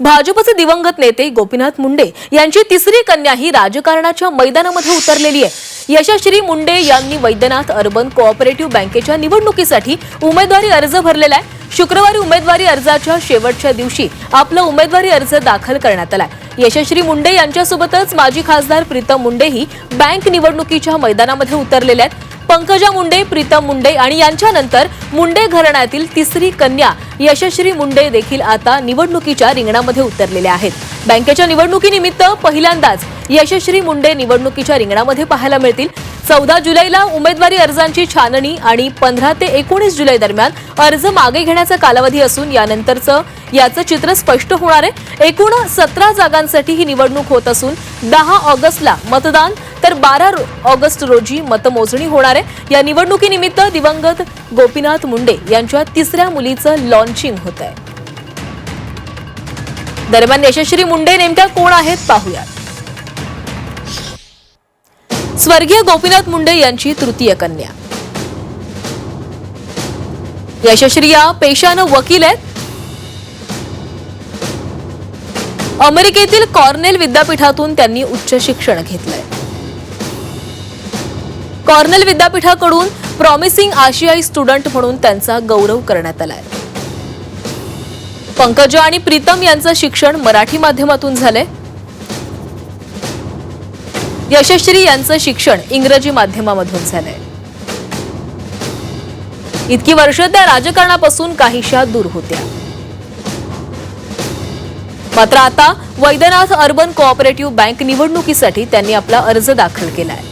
भाजपचे दिवंगत नेते गोपीनाथ मुंडे यांची तिसरी कन्या ही राजकारणाच्या मैदानामध्ये उतरलेली आहे. यशश्री मुंडे यांनी वैद्यनाथ अर्बन कोऑपरेटिव्ह बँकेच्या निवडणुकीसाठी उमेदवारी अर्ज भरलेला आहे. शुक्रवारी उमेदवारी अर्जाच्या शेवटच्या दिवशी आपला उमेदवारी अर्ज दाखल करण्यात आलाय यशश्री मुंडे यांच्यासोबतच माजी खासदार प्रीतम मुंडेही बँक निवडणुकीच्या मैदानामध्ये उतरलेले आहेत. पंकजा मुंडे प्रीतम मुंडे आणि यांच्यानंतर मुंडे घराण्यातील तिसरी कन्या यशश्री मुंडे देखील आता निवडणुकीच्या रिंगणामध्ये उतरलेल्या आहेत. बँकेच्या निवडणुकीनिमित्त पहिल्यांदाच यशश्री मुंडे निवडणुकीच्या रिंगणामध्ये पाहायला मिळतील. चौदा जुलैला उमेदवारी अर्जांची छाननी आणि पंधरा ते एकोणीस जुलै दरम्यान अर्ज मागे घेण्याचा कालावधी असून यानंतरचं याचं चित्र स्पष्ट होणार आहे. एकूण सतरा जागांसाठी ही निवडणूक होत असून दहा ऑगस्टला मतदान तर बारा ऑगस्ट रोजी मतमोजणी होणार आहे. या निवडणुकीनिमित्त दिवंगत गोपीनाथ मुंडे यांच्या तिसऱ्या मुलीचं लॉन्चिंग होत आहे. दरम्यान यशश्री मुंडे नेमक्या कोण आहेत पाहूयात. स्वर्गीय गोपीनाथ मुंडे यांची तृतीय कन्या. यशश्री या पेशानं वकील आहेत. अमेरिकेतील कॉर्नेल विद्यापीठातून त्यांनी उच्च शिक्षण घेतलंय. कॉर्नेल विद्यापीठाकडून प्रॉमिसिंग आशियाई स्टुडंट म्हणून त्यांचा गौरव करण्यात आलाय. पंकजा आणि प्रीतम यांचं शिक्षण मराठी माध्यमातून झालंय. यशश्री यांचं शिक्षण इंग्रजी माध्यमामधून झालंय. इतकी वर्ष त्या राजकारणापासून काहीशा दूर होत्या. मात्र आता वैद्यनाथ अर्बन कोऑपरेटिव्ह बँक निवडणुकीसाठी त्यांनी आपला अर्ज दाखल केलाय.